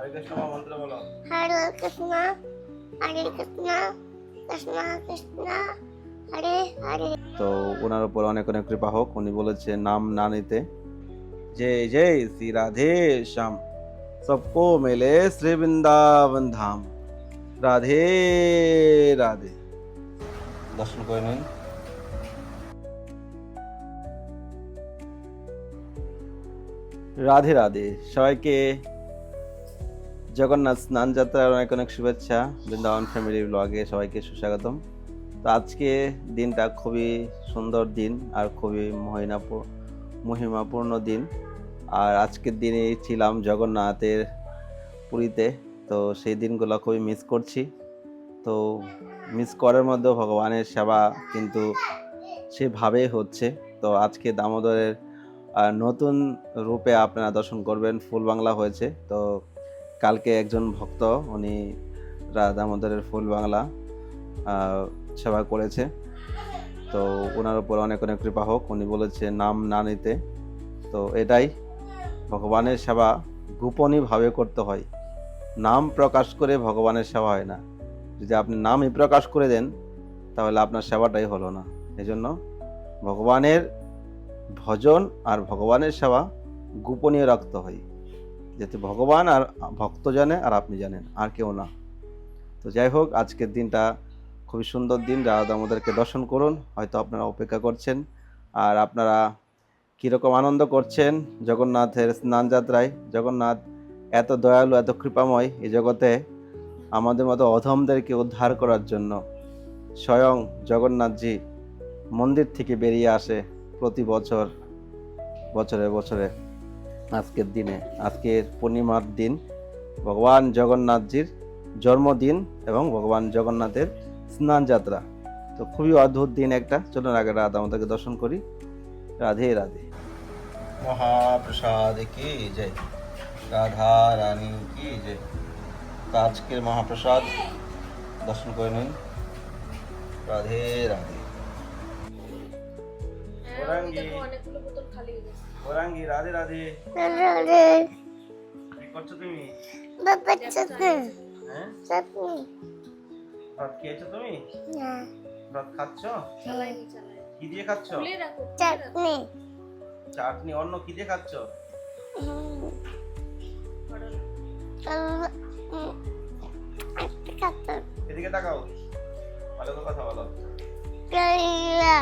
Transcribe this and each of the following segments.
হরে কৃষ্ণ মন্ত্র বলো হরে কৃষ্ণ হরে কৃষ্ণ কৃষ্ণ কৃষ্ণ হরে হরে তো ওনার উপর অনেক অনেক কৃপা হোক উনি বলেছে নাম না নিতে जय जय श्री राधे श्याम सबको मिले श्री वृंदावन धाम রাধে রাধে দর্শন করে নিন রাধে রাধে সবাইকে জগন্নাথ স্নান যাত্রার অনেক অনেক শুভেচ্ছা, বৃন্দাবন ফ্যামিলি ব্লগে সবাইকে সুস্বাগতম। তো আজকে দিনটা খুবই সুন্দর দিন আর খুবই মহিনাপূর্ণ মহিমাপূর্ণ দিন। আর আজকের দিনে ছিলাম জগন্নাথের পুরীতে, তো সেই দিনগুলো খুবই মিস করছি। তো মিস করার মধ্যেও ভগবানের সেবা কিন্তু সেভাবেই হচ্ছে। তো আজকে দামোদরের নতুন রূপে আপনারা দর্শন করবেন, ফুল বাংলা হয়েছে। তো কালকে একজন ভক্ত, উনি দামোদরের ফুল বাংলা সেবা করেছে। তো ওনার উপর অনেক অনেক কৃপা হোক। উনি বলেছে, নাম না নিতে। তো এটাই, ভগবানের সেবা গোপনীয়ভাবে করতে হয়। নাম প্রকাশ করে ভগবানের সেবা হয় না। যদি আপনি নামই প্রকাশ করে দেন, তাহলে আপনার সেবাটাই হলো না। এজন্য ভগবানের ভজন আর ভগবানের সেবা গোপনীয় রাখতে হয়। যাতে ভগবান আর ভক্ত জানে আর আপনি জানেন, আর কেউ না। তো যাই হোক, আজকের দিনটা খুবই সুন্দর দিন। যারা আমাদেরকে দর্শন করুন, হয়তো আপনারা অপেক্ষা করছেন। আর আপনারা কীরকম আনন্দ করছেন জগন্নাথের স্নান যাত্রায় জগন্নাথ এত দয়ালু, এত কৃপাময় এই জগতে আমাদের মতো অধমদেরকে উদ্ধার করার জন্য স্বয়ং জগন্নাথজি মন্দির থেকে বেরিয়ে আসে প্রতি বছর, বছরে বছরে। আজকের দিনে। আজকের পূর্ণিমার দিন ভগবান জগন্নাথজির জন্মদিন এবং ভগবান জগন্নাথের স্নান যাত্রা তো খুবই অদ্ভুত দিন একটা। চলুন আগে রাধা আমাদেরকে দর্শন করি। রাধে রাধে। মহাপ্রসাদ কি জয়। রাধা রানী কি জয়। তো আজকের মহাপ্রসাদ। দর্শন করে নিন। রাধে রাধে। অনেকগুলো বোতল খালি হয়ে গেছে। ওরাঙ্গি রাধে রাধে। হরে কি করছ তুমি? বাবা চাকরি হ্যাঁ। চাকরি ভাত খেয়েছো তুমি? না। ভাত খাচ্ছ? চালাই কি দিয়ে খাচ্ছ। চাকরি চাটনি। অন্য কি দিয়ে খাচ্ছ। এদিকে তাকাও। ভালো কথা বলো। কেলা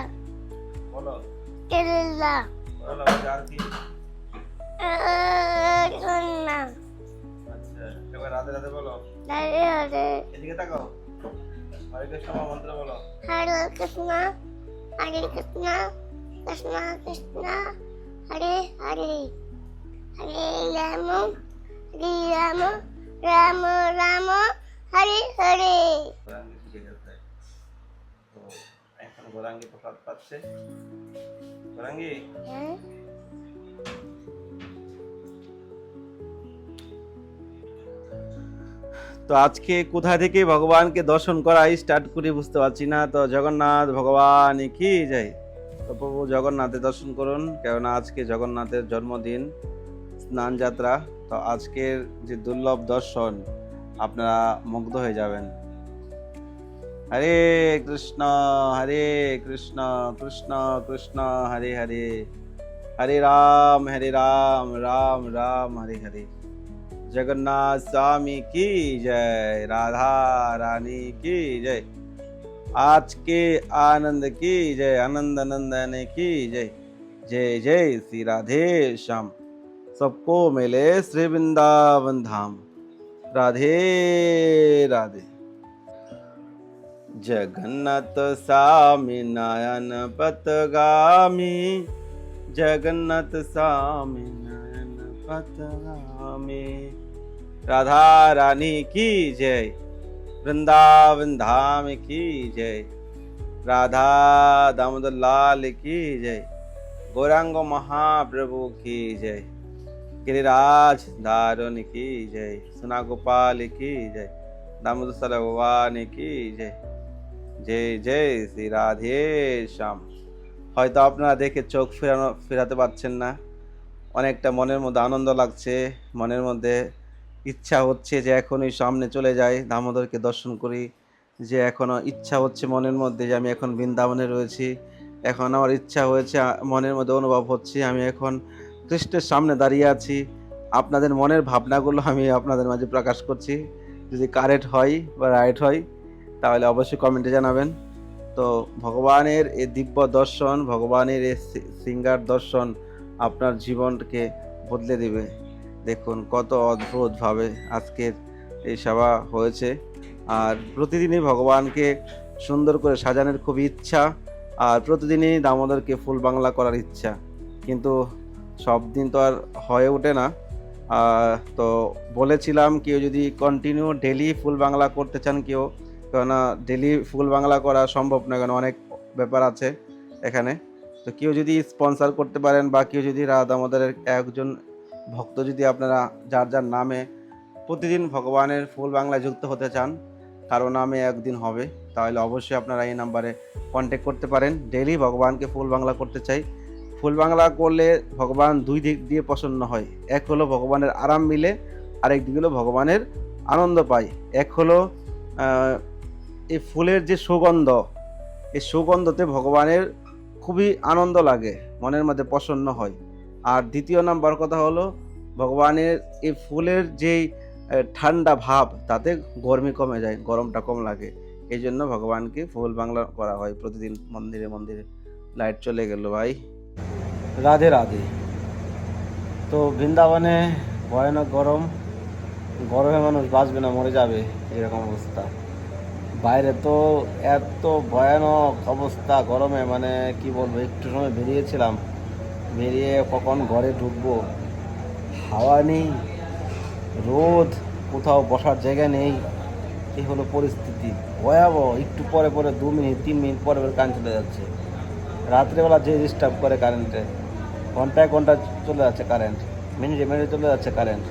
বলো। কেলা বলো আর কি? সোনা আচ্ছা এবার রাধে রাধে বলো। হরে হরে এদিকে তাকাও। হরে কৃষ্ণ মন্ত্র বলো। হরে কৃষ্ণ। হরে কৃষ্ণ। কৃষ্ণ কৃষ্ণ হরে হরে। হরে রাম হরে রাম রাম রাম হরে। হরে গোরাঙ্গি শিখে গেছে তো এখন গোরাঙ্গি প্রসাদ পাচ্ছে। হ্যাঁ তো আজকে কোথা থেকে ভগবানকে দর্শন করা স্টার্ট করি বুঝতে পারছি না। তো জগন্নাথ ভগবান কি যাই? তো প্রভু জগন্নাথের দর্শন করুন কেননা আজকে জগন্নাথের জন্মদিন স্নান যাত্রা তো আজকের যে দুর্লভ দর্শন আপনারা মুগ্ধ হয়ে যাবেন। हरे कृष्णा हरे कृष्णा कृष्णा कृष्णा, हरे हरे। हरे राम हरे राम राम राम, हरे हरे। जगन्नाथ स्वामी की जय, राधा रानी की जय। आज के आनंद की जय, आनंद नंदन की जय। जय जय श्री राधे श्याम। सबको मिले श्री वृंदावन धाम। राधे राधे। जगन्नाथ स्वामी नयन पतगामी जगन्नाथ स्वामी नयन पतगामी राधा रानी की जय। वृंदावन धाम की जय। राधा दामोदर लाल की जय। गौरांग महाप्रभु की जय। गिरिराज धारण की जय। सुना गोपाल की जय। दामोदर भगवान की जय। জয় জয় শ্রী রাধে শ্যাম। হয়তো আপনারা দেখে চোখ ফেরানো, ফেরাতে পারছেন না। অনেকটা মনের মধ্যে আনন্দ লাগছে, মনের মধ্যে ইচ্ছা হচ্ছে যে এখনই সামনে চলে যাই। দামোদরকে দর্শন করি, যে এখনও ইচ্ছা হচ্ছে মনের মধ্যে যে আমি এখন বৃন্দাবনে রয়েছি। এখন আমার ইচ্ছা হয়েছে মনের মধ্যে অনুভব হচ্ছে, আমি এখন খ্রিস্টের সামনে দাঁড়িয়ে আছি। আপনাদের মনের ভাবনাগুলো আমি আপনাদের মাঝে প্রকাশ করছি। যদি কারেক্ট হয় বা রাইট হয় তাহলে অবশ্যই কমেন্টে জানাবেন। তো ভগবানের এ দিব্য দর্শন, ভগবানের এ সিঙ্গার দর্শন আপনার জীবনকে বদলে দেবে। দেখুন কত অদ্ভুতভাবে আজকের এই সভা হয়েছে। আর প্রতিদিনই ভগবানকে সুন্দর করে সাজানোর খুব ইচ্ছা, আর প্রতিদিনই দামোদরকে ফুল বাংলা করার ইচ্ছা। কিন্তু সব দিন তো আর হয়ে ওঠে না। তো বলেছিলাম কেউ যদি কন্টিনিউ ডেলি ফুল বাংলা করতে চান, কেউ কেননা ডেলি ফুল বাংলা করা সম্ভব না কেন অনেক ব্যাপার আছে এখানে। তো কেউ যদি স্পন্সর করতে পারেন বা কেউ যদি রাধা দামোদরের একজন ভক্ত যদি আপনারা যার যার নামে প্রতিদিন ভগবানের ফুল বাংলায় যুক্ত হতে চান, কারও নামে একদিন হবে, তাহলে অবশ্যই আপনারা এই নাম্বারে কন্ট্যাক্ট করতে পারেন। ডেলি ভগবানকে ফুল বাংলা করতে চাই। ফুল বাংলা করলে ভগবান দুই দিক দিয়ে প্রসন্ন হয়। এক হলো ভগবানের আরাম মিলে, আরেক দিক হলো ভগবানের আনন্দ পায়। এক হলো এই ফুলের যে সুগন্ধ, এই সুগন্ধতে ভগবানের খুবই আনন্দ লাগে, মনের মধ্যে প্রসন্ন হয়। আর দ্বিতীয় নাম্বার কথা হলো, ভগবানের এই ফুলের যেই ঠান্ডা ভাব, তাতে গরমি কমে যায়, গরমটা কম লাগে। এই জন্য ভগবানকে ফুল বাংলা করা হয়। প্রতিদিন মন্দিরে মন্দিরে লাইট চলে গেল ভাই। রাধে রাধে। তো বৃন্দাবনে ভয়ানক গরম, গরমে মানুষ বাঁচবে না, মরে যাবে, এরকম অবস্থা। বাইরে তো এত ভয়ানক অবস্থা গরমে মানে কি বলব, একটু সময় বেরিয়েছিলাম। বেরিয়ে কখন ঘরে ঢুকবো? হাওয়া নেই, রোদ, কোথাও বসার জায়গা নেই। এই হলো পরিস্থিতি। ভয়াবহ, একটু পরে পরে দু মিনিট, তিন মিনিট পরে পরে কারেন্ট চলে যাচ্ছে। রাত্রেবেলা যে ডিস্টার্ব করে কারেন্টে ঘন্টায় ঘণ্টা চলে যাচ্ছে কারেন্ট মিনিটে মিনিটে চলে যাচ্ছে কারেন্ট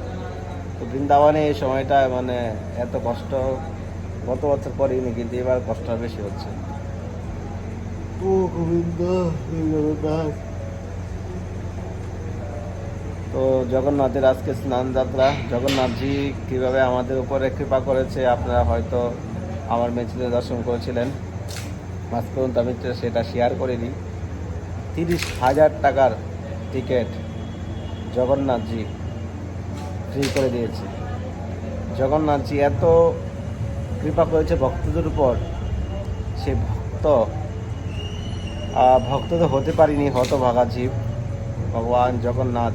তো বৃন্দাবনে এই সময়টা মানে এত কষ্ট। গত বছর করিনি কিন্তু এবার কষ্টটা বেশি হচ্ছে। ও গোবিন্দ জগন্নাথ তো জগন্নাথের আজকে স্নান যাত্রা জগন্নাথজি কীভাবে আমাদের উপরে কৃপা করেছে আপনারা হয়তো আমার মেচিনে দর্শন করেছিলেন। মাঝ পর্যন্ত আমি সেটা শেয়ার করে করিনি তিরিশ হাজার টাকার টিকিট জগন্নাথজি ফ্রি করে দিয়েছে। জগন্নাথজি এত কৃপা করেছে ভক্তদের উপর। সে ভক্ত ভক্ত তো হতে পারিনি হতভাগা জীব। ভগবান জগন্নাথ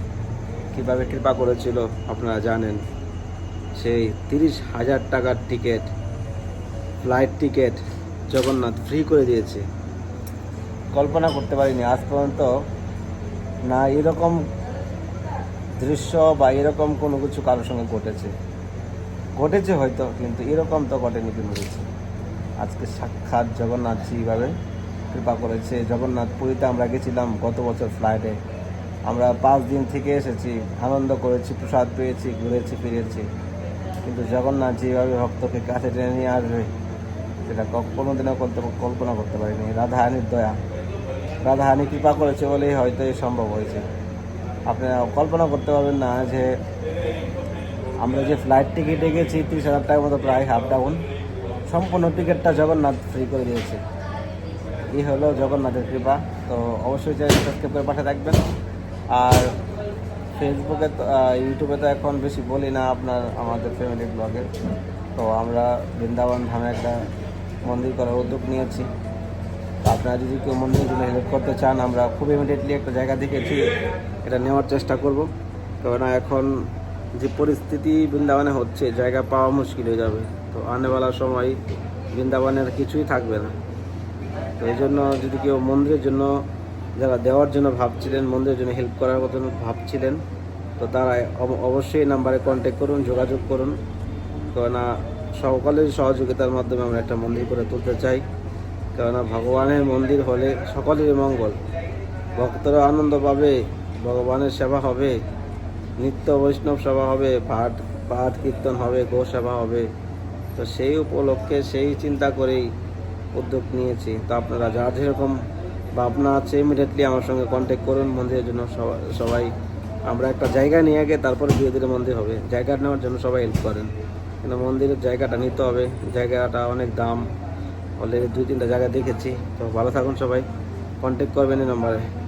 কীভাবে কৃপা করেছিল আপনারা জানেন। সেই তিরিশ হাজার টাকার ticket, flight ticket Jagannath free করে দিয়েছে। কল্পনা করতে পারিনি, আজ পর্যন্ত না এরকম দৃশ্য বা এরকম কোনো কিছু কারোর সঙ্গে ঘটেছে। ঘটেছে হয়তো, কিন্তু এরকম তো ঘটেনি কিন্তু আজকে সাক্ষাৎ জগন্নাথ যেভাবে কৃপা করেছে। জগন্নাথ পুরীতে আমরা গেছিলাম গত বছর ফ্লাইটে আমরা পাঁচ দিন থেকে এসেছি, আনন্দ করেছি, প্রসাদ পেয়েছি, ঘুরেছি, ফিরেছি। কিন্তু জগন্নাথ যেভাবে ভক্তকে কাছে টেনে নিয়ে আসবে, সেটা কোনোদিনও করতে কল্পনা করতে পারিনি। রাধাহানির দয়া। রাধাহানি কৃপা করেছে বলেই হয়তো এই সম্ভব হয়েছে। আপনারা কল্পনা করতে পারবেন না যে আমরা যে ফ্লাইট টিকিটে গেছি তিরিশ হাজার টাকার মতো প্রায় হাফ ডাউন সম্পূর্ণ টিকিটটা জগন্নাথ ফ্রি করে দিয়েছে। এই হলো জগন্নাথের কৃপা। তো অবশ্যই চ্যানেল সাবস্ক্রাইব করে পাশে থাকবেন। আর ফেসবুকে তো ইউটিউবে তো এখন বেশি বলি না আপনার, আমাদের ফ্যামিলি ব্লগে তো আমরা বৃন্দাবন ধামে একটা মন্দির করার উদ্যোগ নিয়েছি। আপনারা যদি কেউ মন্দিরের জন্য হেল্প করতে চান, আমরা খুব ইমিডিয়েটলি একটা জায়গা দেখেছি। এটা নেওয়ার চেষ্টা করব। কেননা এখন যে পরিস্থিতি বৃন্দাবনে হচ্ছে, জায়গা পাওয়া মুশকিল হয়ে যাবে। তো আনেওয়ালা সময় বৃন্দাবনের কিছুই থাকবে না। তো এই জন্য যদি কেউ মন্দিরের জন্য, যারা দেওয়ার জন্য ভাবছিলেন, মন্দিরের জন্য হেল্প করার মতন ভাবছিলেন, তো তারা অবশ্যই এই নাম্বারে কন্ট্যাক্ট করুন, যোগাযোগ করুন। কেননা সকলের সহযোগিতার মাধ্যমে আমরা একটা মন্দির করে তুলতে চাই। কেননা ভগবানের মন্দির হলে সকলেরই মঙ্গল। ভক্তরা আনন্দ পাবে, ভগবানের সেবা হবে। নিত্য বৈষ্ণব সভা হবে, পাঠ পাঠ কীর্তন হবে গো সেবা হবে। তো সেই উপলক্ষে সেই চিন্তা করেই উদ্যোগ নিয়েছি। তো আপনারা যার যেরকম ভাবনা আছে ইমিডিয়েটলি আমার সঙ্গে কন্ট্যাক্ট করুন, মন্দিরের জন্য সবাই- সবাই। আমরা একটা জায়গা নিয়ে আগে, তারপর ধীরে ধীরে মন্দির হবে। জায়গা নেওয়ার জন্য সবাই হেল্প করেন। কিন্তু মন্দিরের জায়গাটা নিতে হবে। জায়গাটা অনেক দাম। অলরেডি দুই, তিনটা জায়গা দেখেছি। তো ভালো থাকুন সবাই। কন্ট্যাক্ট করবেন এই নাম্বারে